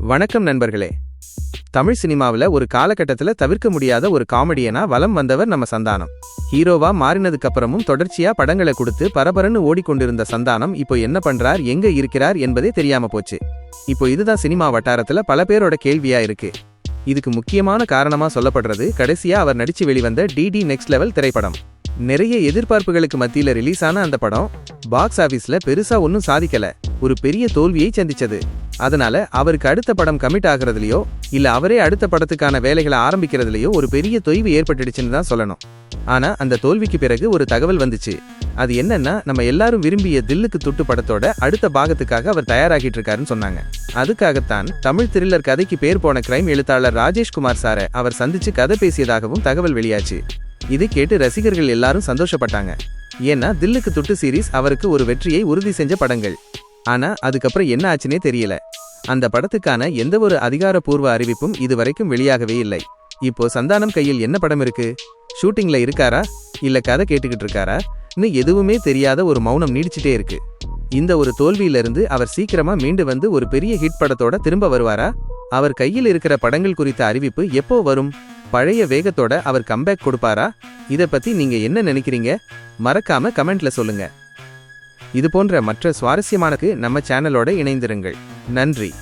வணக்கம் நண்பர்களே. தமிழ் சினிமாவில் ஒரு காலகட்டத்தில் தவிர்க்க முடியாத ஒரு காமெடியனா வலம் வந்தவர் நம்ம சந்தானம். ஹீரோவா மாறினதுக்கு அப்புறமும் தொடர்ச்சியா படங்களை கொடுத்து பரபரன்னு ஓடிக்கொண்டிருந்த சந்தானம் இப்போ என்ன பண்றார் எங்க இருக்கிறார் என்பதே தெரியாம போச்சு. இப்போ இதுதான் சினிமா வட்டாரத்தில் பல பேரோட கேள்வியா இருக்கு. இதுக்கு முக்கியமான காரணமா சொல்லப்படுறது கடைசியா அவர் நடிச்சு வெளிவந்த டிடி நெக்ஸ்ட் லெவல் திரைப்படம். நிறைய எதிர்பார்ப்புகளுக்கு மத்தியில ரிலீஸ் ஆன அந்த படம் பாக்ஸ் ஆபீஸ்ல பெருசா ஒன்றும் சாதிக்கல. ஒரு பெரிய தோல்வியை சந்திச்சது. அதனால அவருக்கு அடுத்த படம் கமிட் ஆகுறதுலயோ இல்ல அவரே அடுத்த படத்துக்கான வேலைகளை ஆரம்பிக்கிறதுலயோ ஒரு பெரிய தொய்வு ஏற்பட்டுடுச்சுன்னு தான் சொல்லணும். ஆனா அந்த தோல்விக்கு பிறகு ஒரு தகவல் வந்துச்சு. அது என்னன்னா நம்ம எல்லாரும் விரும்பிய தில்லுக்கு துட்டு படத்தோட அடுத்த பாகத்துக்காக அவர் தயாராகிட்டு இருக்காருன்னு சொன்னாங்க. அதுக்காகத்தான் தமிழ் த்ரில்லர் கதைக்கு பேர் போன கிரைம் எழுத்தாளர் ராஜேஷ்குமார் சாரை அவர் சந்திச்சு கதை பேசியதாகவும் தகவல் வெளியாச்சு. இது கேட்டு ரசிகர்கள் எல்லாரும் சந்தோஷப்பட்டாங்க. ஏன்னா தில்லுக்கு துட்டு சீரீஸ் அவருக்கு ஒரு வெற்றியை உறுதி செஞ்ச படங்கள். ஆனா அதுக்கப்புறம் என்ன ஆச்சுனே தெரியல. அந்த படத்துக்கான எந்த ஒரு அதிகாரப்பூர்வ அறிவிப்பும் இதுவரைக்கும் வெளியாகவே இல்லை. இப்போ சந்தானம் கையில் என்ன படம் இருக்கு? ஷூட்டிங்ல இருக்காரா? இல்ல கதை கேட்டுக்கிட்டு இருக்காரா? எதுவுமே தெரியாத ஒரு மௌனம் நீடிச்சிட்டே இருக்கு. இந்த ஒரு தோல்வியிலிருந்து அவர் சீக்கிரமா மீண்டு வந்து ஒரு பெரிய ஹிட் படத்தோட திரும்ப வருவாரா? அவர் கையில் இருக்கிற படங்கள் குறித்த அறிவிப்பு எப்போ வரும்? பழைய வேகத்தோட அவர் கம்பேக் கொடுப்பாரா? இதை பத்தி நீங்க என்ன நினைக்கிறீங்க? மறக்காம கமெண்ட்ல சொல்லுங்க. இது போன்ற மற்ற சுவாரஸ்யமானக்கு நம்ம சேனலோட இணைந்திருங்கள். நன்றி.